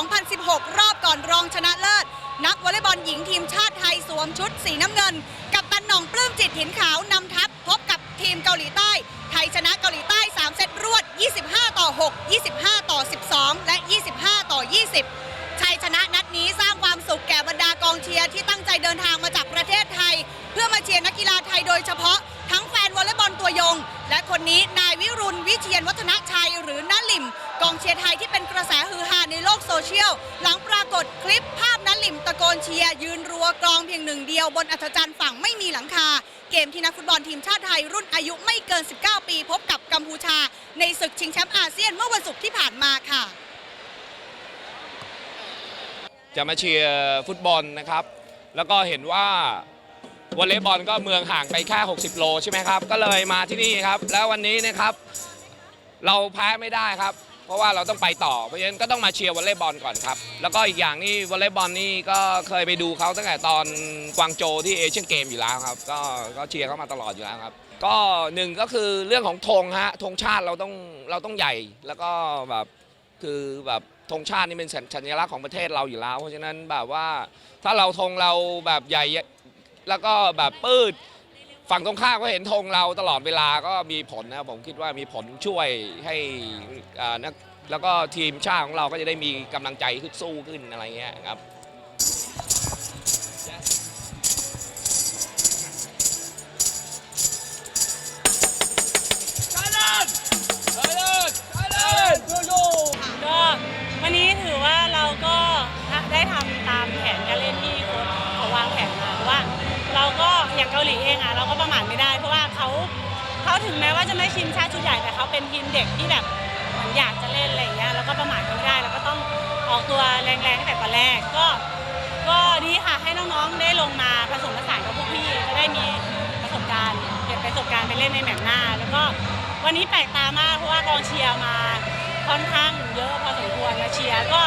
2016 รอบก่อนรองชนะเลิศ นักวอลเลย์บอลหญิงทีมชาติไทยสวมชุดสีน้ำเงิน กับตันหน่องปลื้มจิตหินขาวนำทัพพบกับทีมเกาหลีใต้ ไทยชนะเกาหลีใต้ 3 เซตรวด 25 ต่อ 6 25 ต่อ 12 และ 25 ต่อ 20 ชัยชนะนัดนี้สร้างความสุขแก่บรรดากองเชียร์ที่ตั้งใจเดินทางมาจากประเทศไทย เพื่อมาเชียร์นักกีฬาไทยโดยเฉพาะทั้งแฟนวอลเลย์บอลตัวยง และคนนี้นายวิรุณวิเชียนวัฒนชัยหรือน้าลิมกองเชียร์ไทยที่เป็นกระแสฮือฮา เชียล หลังปรากฏคลิปภาพน้าลิมตะโกนเชียร์ยืนรัวกลองเพียงหนึ่งเดียวบนอัศจรรย์ฝั่งไม่มีหลังคา เกมที่นักฟุตบอลทีมชาติไทยรุ่นอายุไม่เกิน 19 ปี พบกับกัมพูชา ในศึกชิงแชมป์อาเซียนเมื่อวันศุกร์ที่ผ่านมาค่ะ จะมาเชียร์ฟุตบอลนะครับ แล้วก็เห็นว่าวอลเลย์บอลก็เมืองห่างไปแค่ 60 โลใช่ไหมครับ ก็เลยมาที่นี่ครับ แล้ววันนี้นะครับ เราแพ้ไม่ได้ครับ เพราะว่าเราต้องไปต่อเพราะฉะนั้นก็ต้องมาเชียร์วอลเลย์บอลก่อนครับ แล้วก็อีกอย่างนี่วอลเลย์บอลนี่ก็เคยไปดูเขาตั้งแต่ตอนกวางโจที่เอเชียนเกมอยู่แล้วครับ ก็ก็เชียร์เขามาตลอดอยู่แล้วครับ ก็หนึ่งก็คือเรื่องของธงฮะธงชาติเราต้องเราต้องใหญ่แล้วก็แบบคือแบบธงชาตินี่เป็นสัญลักษณ์ของประเทศเราอยู่แล้ว เพราะฉะนั้นแบบว่าถ้าเราธงเราแบบใหญ่แล้วก็แบบปืด ฝั่งตรงข้ามก็เห็นธงเราตลอดเวลาก็มีผลนะครับผมคิดว่ามีผลช่วยให้อ่านักแล้วก็ทีมชาติของเราก็จะได้มีกำลังใจขึ้นสู้ขึ้นอะไรเงี้ยครับ อย่างเกาหลีเองอะเราก็ประมาทไม่ได้ เพราะว่าเขาเขาถึงแม้ว่าจะไม่ชิมชาติชุดใหญ่แต่เขาเป็นทีมเด็กที่แบบเหมือนอยากจะเล่นอะไรอย่างเงี้ยแล้วก็ประมาทเขาไม่ได้แล้วก็ต้องออกตัวแรงๆตั้งแต่ตอนแรกก็ ก็ดีค่ะให้น้องๆได้ลงมาผสมผสานกับพวกพี่จะได้มีประสบการณ์เก็บประสบการณ์ไปเล่นในแมตช์หน้า แล้วก็วันนี้แปลกตามากเพราะว่ากองเชียร์มาค่อนข้างเยอะพอสมควรมาเชียร์ก็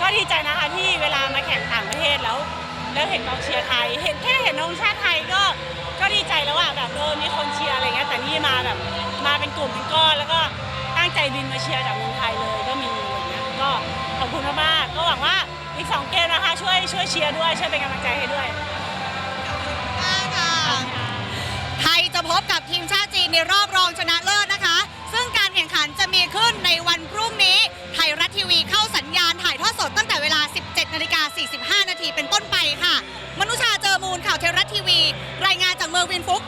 ก็ดีใจนะคะที่เวลามาแข่ง แล้วเห็นกองเชียร์ไทย เห็นแค่เห็นธงชาติไทยก็ก็ดีใจแล้วอะแบบเออมีคนเชียร์อะไรเงี้ยแต่นี่มาแบบมาเป็นกลุ่มเป็นก้อนแล้วก็ตั้งใจบินมาเชียร์จากเมืองไทยเลยก็มีอะไรเงี้ยก็ขอบคุณมากๆก็หวังว่าอีกสองเกมนะคะช่วยช่วยเชียร์ด้วยช่วยเป็นกำลังใจให้ด้วยไทยจะพบกับทีมชาติจีนในรอบรองชนะเลิศนะคะ ซึ่งการแข่งขันจะมีขึ้นในวันพรุ่งนี้ ไทยรัฐทีวีเข้าสัญญาณถ่ายทอดสดตั้งแต่เวลา 17นาฬิกา45 วินฟุก